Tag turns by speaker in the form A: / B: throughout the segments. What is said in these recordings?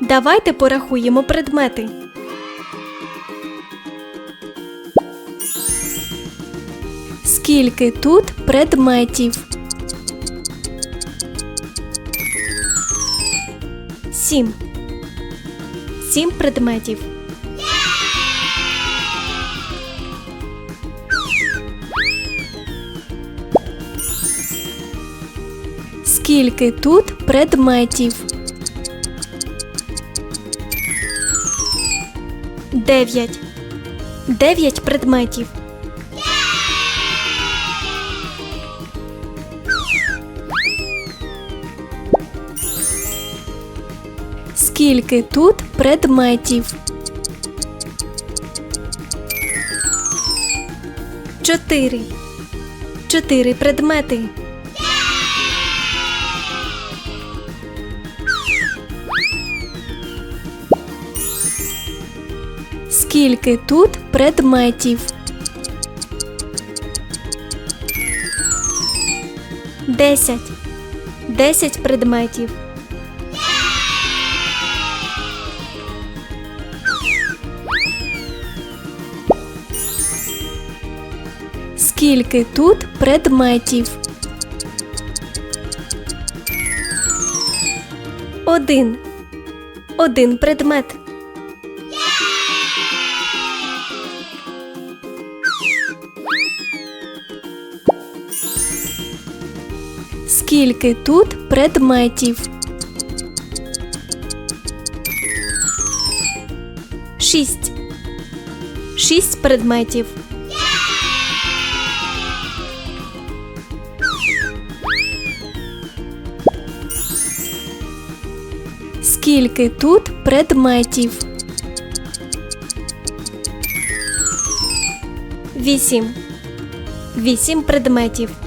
A: Давайте порахуємо предмети. Скільки тут предметів? Сім. Сім предметів. Скільки тут предметів? Дев'ять. Дев'ять предметів. Скільки тут предметів? Чотири. Чотири предмети. Скільки тут предметів? Десять. Десять предметів. Скільки тут предметів? Один. Один предмет. Скільки тут предметів? Шість. Шість предметів. Скільки тут предметів? Вісім. Вісім предметів.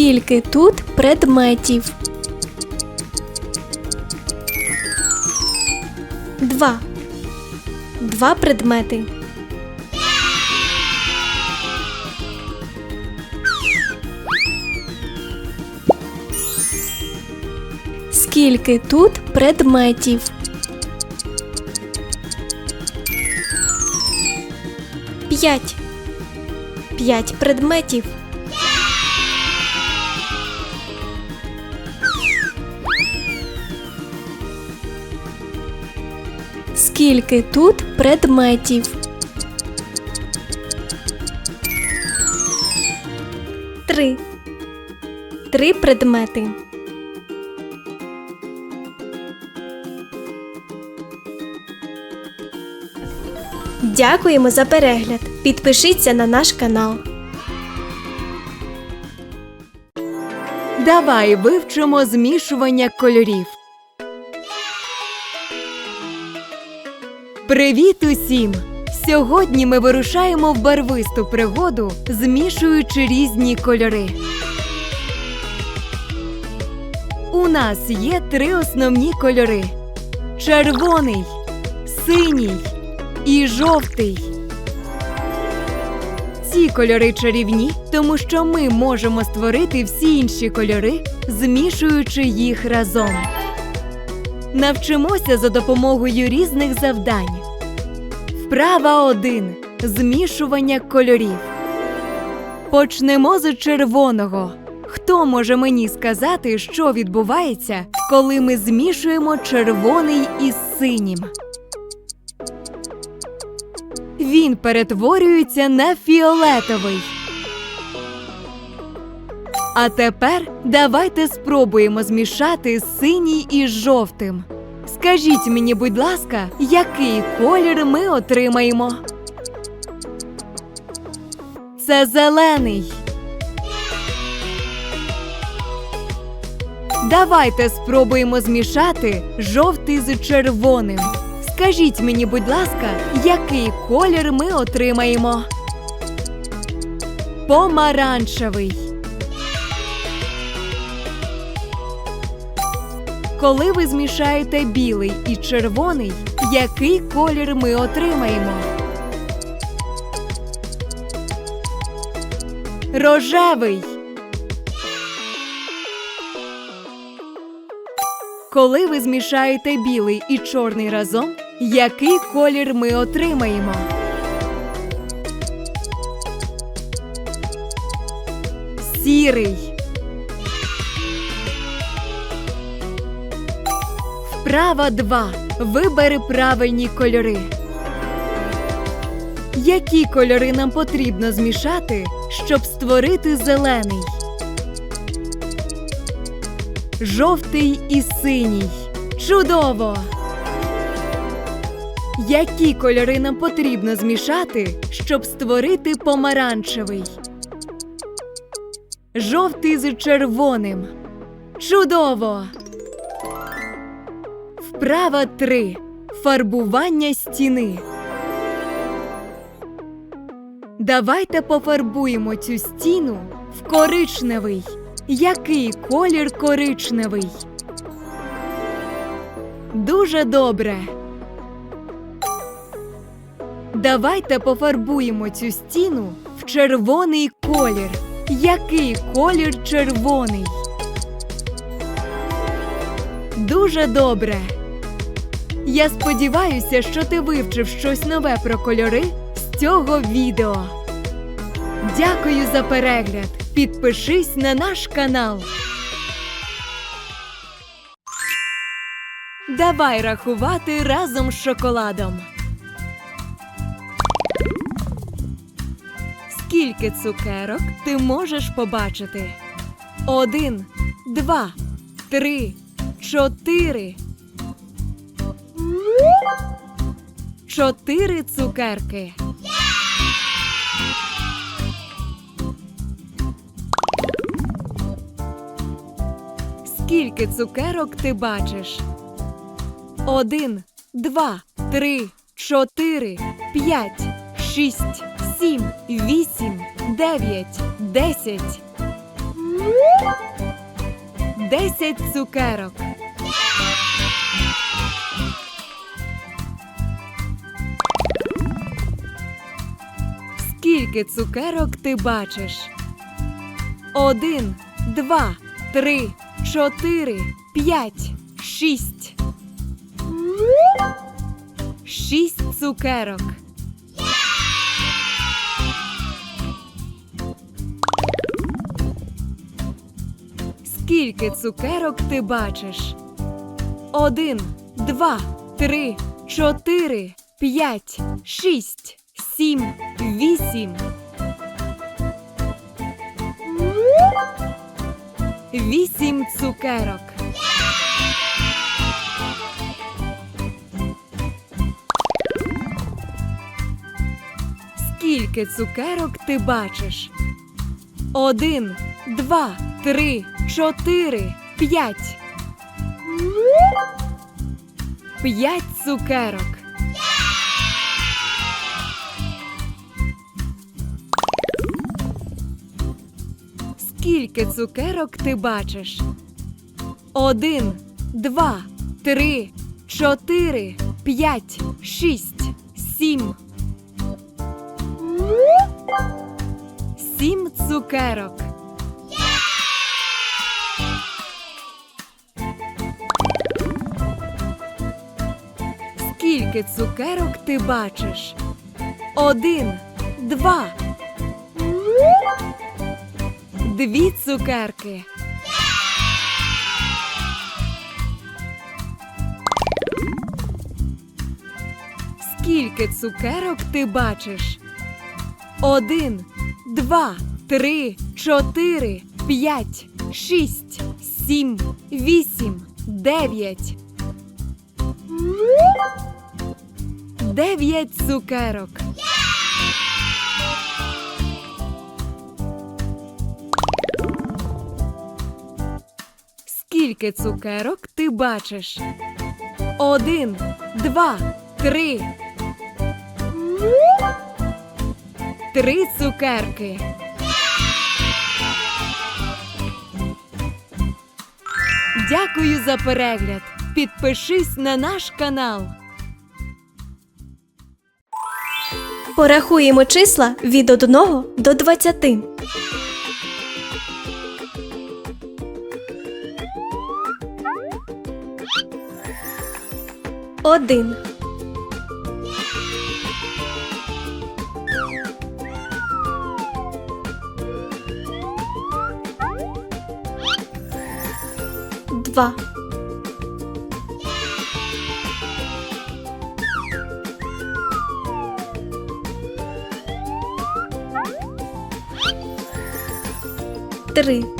A: Скільки тут предметів? Два. Два предмети. Скільки тут предметів? П'ять. П'ять предметів. Скільки тут предметів? Три. Три предмети. Дякуємо за перегляд. Підпишіться на наш канал.
B: Давай вивчимо змішування кольорів. Привіт усім! Сьогодні ми вирушаємо в барвисту пригоду, змішуючи різні кольори. У нас є три основні кольори: червоний, синій і жовтий. Ці кольори чарівні, тому що ми можемо створити всі інші кольори, змішуючи їх разом. Навчимося за допомогою різних завдань. Вправа 1. Змішування кольорів. Почнемо з червоного. Хто може мені сказати, що відбувається, коли ми змішуємо червоний із синім? Він перетворюється на фіолетовий. А тепер давайте спробуємо змішати синій із жовтим. Скажіть мені, будь ласка, який колір ми отримаємо? Це зелений. Давайте спробуємо змішати жовтий з червоним. Скажіть мені, будь ласка, який колір ми отримаємо? Помаранчевий. Коли ви змішаєте білий і червоний, який колір ми отримаємо? Рожевий. Коли ви змішаєте білий і чорний разом, який колір ми отримаємо? Сірий. Вправа 2. Вибери правильні кольори. Які кольори нам потрібно змішати, щоб створити зелений? Жовтий і синій. Чудово! Які кольори нам потрібно змішати, щоб створити помаранчевий? Жовтий з червоним. Чудово! Вправа 3. Фарбування стіни. Давайте пофарбуємо цю стіну в коричневий. Який колір коричневий? Дуже добре. Давайте пофарбуємо цю стіну в червоний колір. Який колір червоний? Дуже добре. Я сподіваюся, що ти вивчив щось нове про кольори з цього відео. Дякую за перегляд. Підпишись на наш канал. Давай рахувати разом з шоколадом. Скільки цукерок ти можеш побачити? Один, два, три, чотири. Чотири цукерки. Скільки цукерок ти бачиш? Один, два, три, чотири, п'ять, шість, сім, вісім, дев'ять, десять. Десять цукерок. Скільки цукерок ти бачиш? Один, два, три, чотири, п'ять, шість. Шість цукерок. Скільки цукерок ти бачиш? Один, два, три, чотири, п'ять, шість, сім, вісім. Вісім цукерок. Скільки цукерок ти бачиш? Один, два, три, чотири, п'ять. П'ять цукерок. Скільки цукерок ти бачиш? Один, два, три, чотири, п'ять, шість, сім. Сім цукерок. Скільки цукерок ти бачиш? Один, два. Дві цукерки. Скільки цукерок ти бачиш? Один, два, три, чотири, п'ять, шість, сім, вісім, дев'ять. Дев'ять цукерок. Скільки цукерок ти бачиш? Один, два, три. Три цукерки. Дякую за перегляд. Підпишись на наш канал.
A: Порахуємо числа від 1 до 20. Один. Два. Три.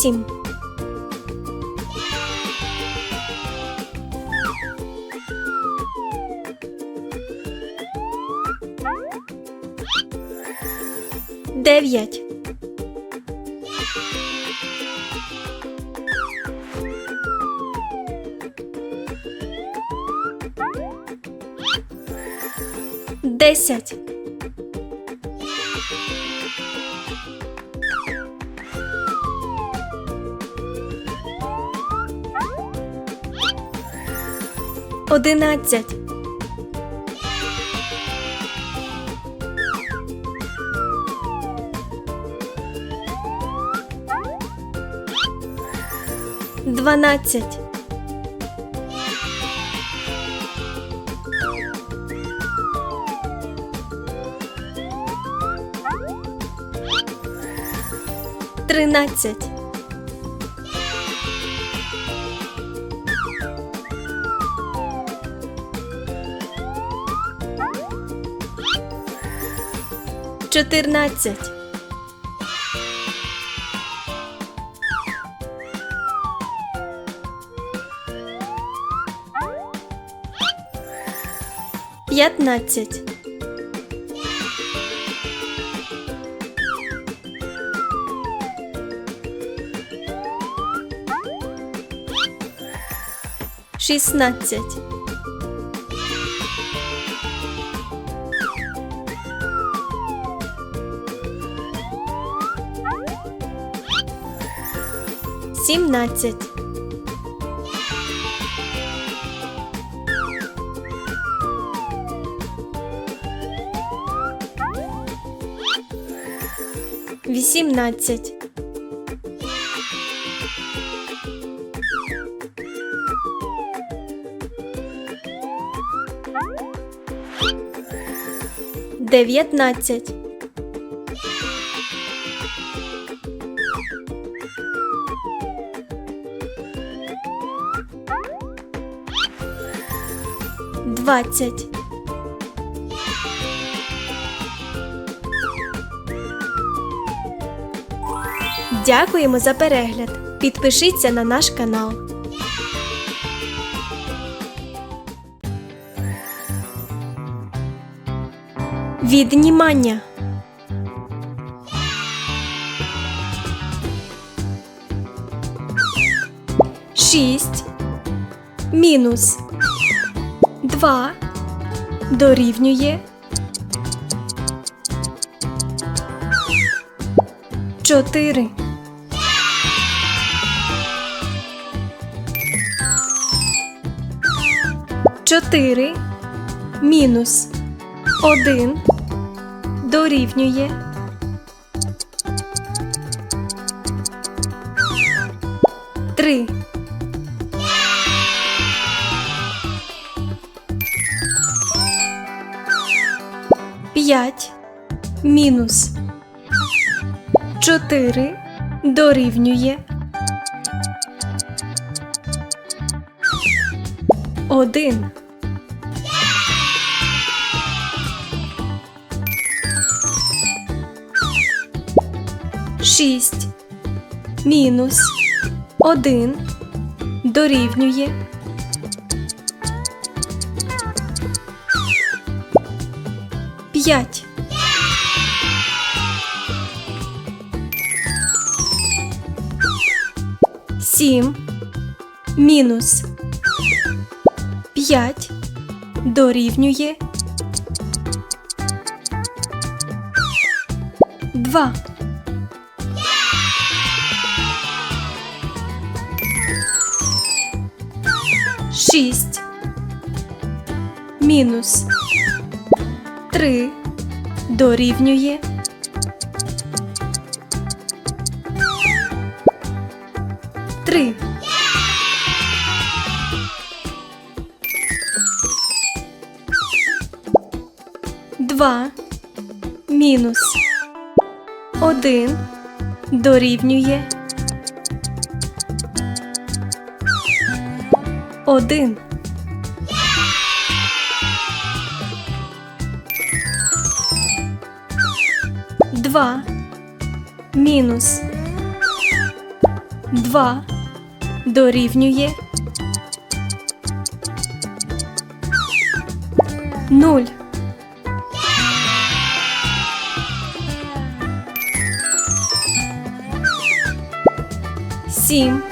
A: Вісім. Дев'ять. Десять. Одинадцять. Дванадцять. Тринадцять. Чотирнадцять. П'ятнадцять. Шістнадцять. Сімнадцять. Вісімнадцять. Дев'ятнадцять. Двадцять. Дякуємо за перегляд. Підпишіться на наш канал. Віднімання. Шість мінус два дорівнює чотири. Чотири мінус один дорівнює три. П'ять мінус чотири дорівнює один. Шість мінус один дорівнює п'ять. Сім мінус п'ять дорівнює два. Шість мінус три. Дорівнює. Три. Два. Мінус. Один. Дорівнює. Один. Два мінус два дорівнює нуль. Сім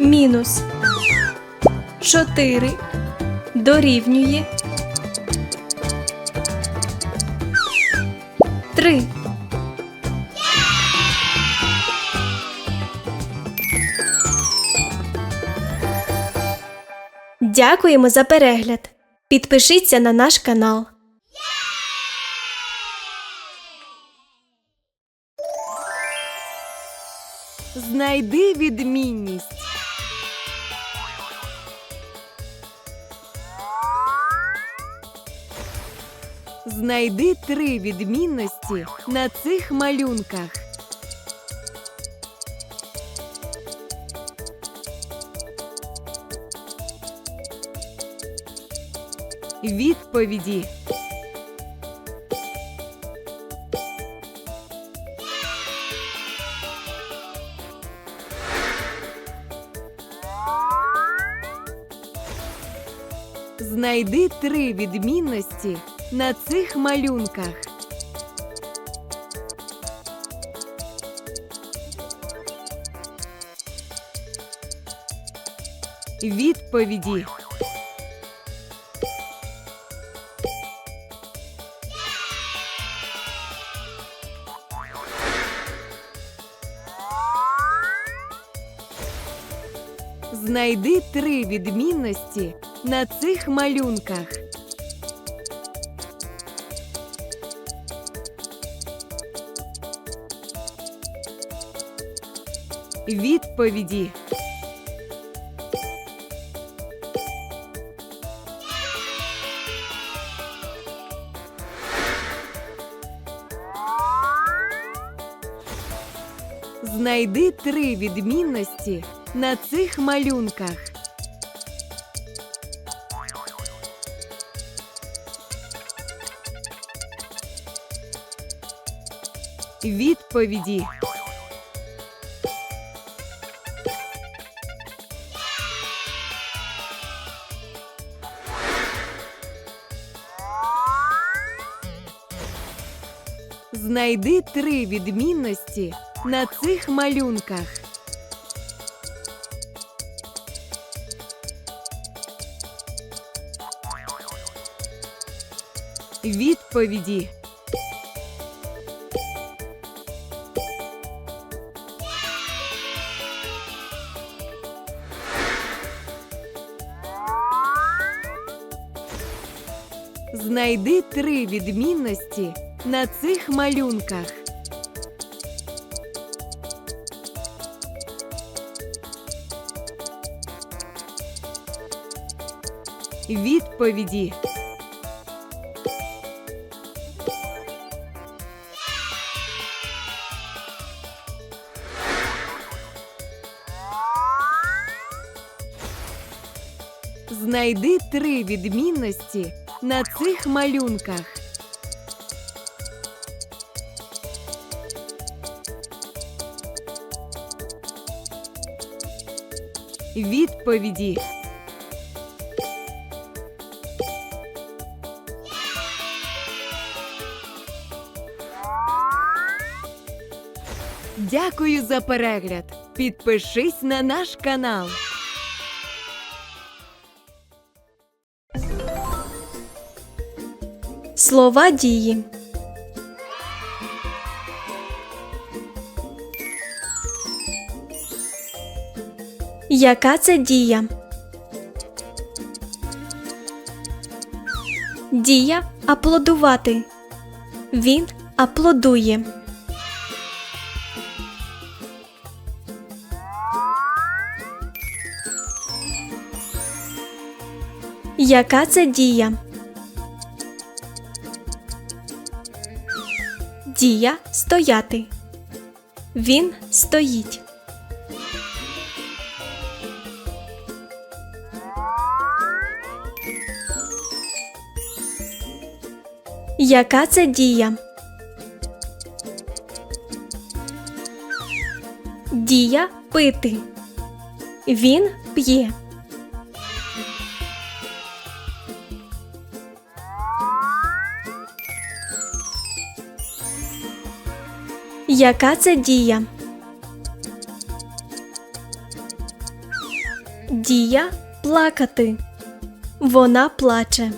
A: мінус чотири дорівнює Дякуємо за перегляд. Підпишіться на наш канал.
B: Знайди відмінність. Знайди три відмінності на цих малюнках. Відповіді. Знайди три відмінності на цих малюнках. Відповіді. Знайди три відмінності на цих малюнках. Відповіді. Знайди три відмінності на цих малюнках. Відповіді. Знайди три відмінності на цих малюнках. Відповіді. Знайди три відмінності на цих малюнках. Відповіді. Знайди три відмінності на цих малюнках. Відповіді. Дякую за перегляд. Підпишись на наш канал.
A: Слова дії. Яка це дія? Дія аплодувати. Він аплодує. Яка це дія? Дія стояти. Він стоїть. Яка це дія? Дія пити. Він п'є. Яка це дія? Дія плакати. Вона плаче.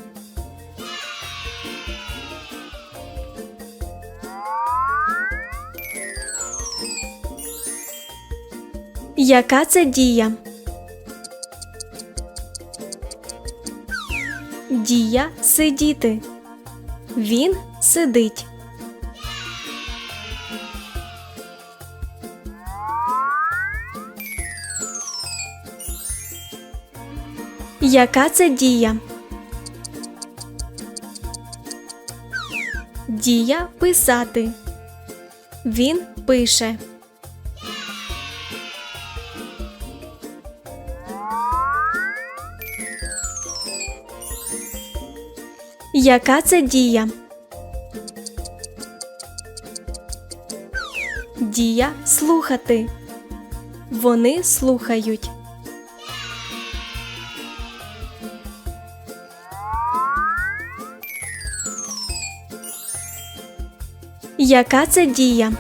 A: Яка це дія? Дія сидіти. Він сидить. Яка це дія? Дія писати. Він пише. Яка це дія? Дія слухати. Вони слухають. Яка це дія?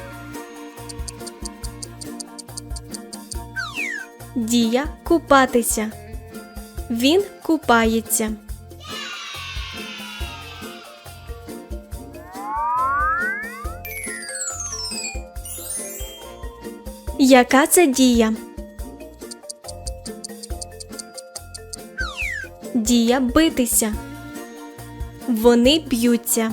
A: Дія купатися. Він купається. Яка це дія? Дія битися. Вони б'ються.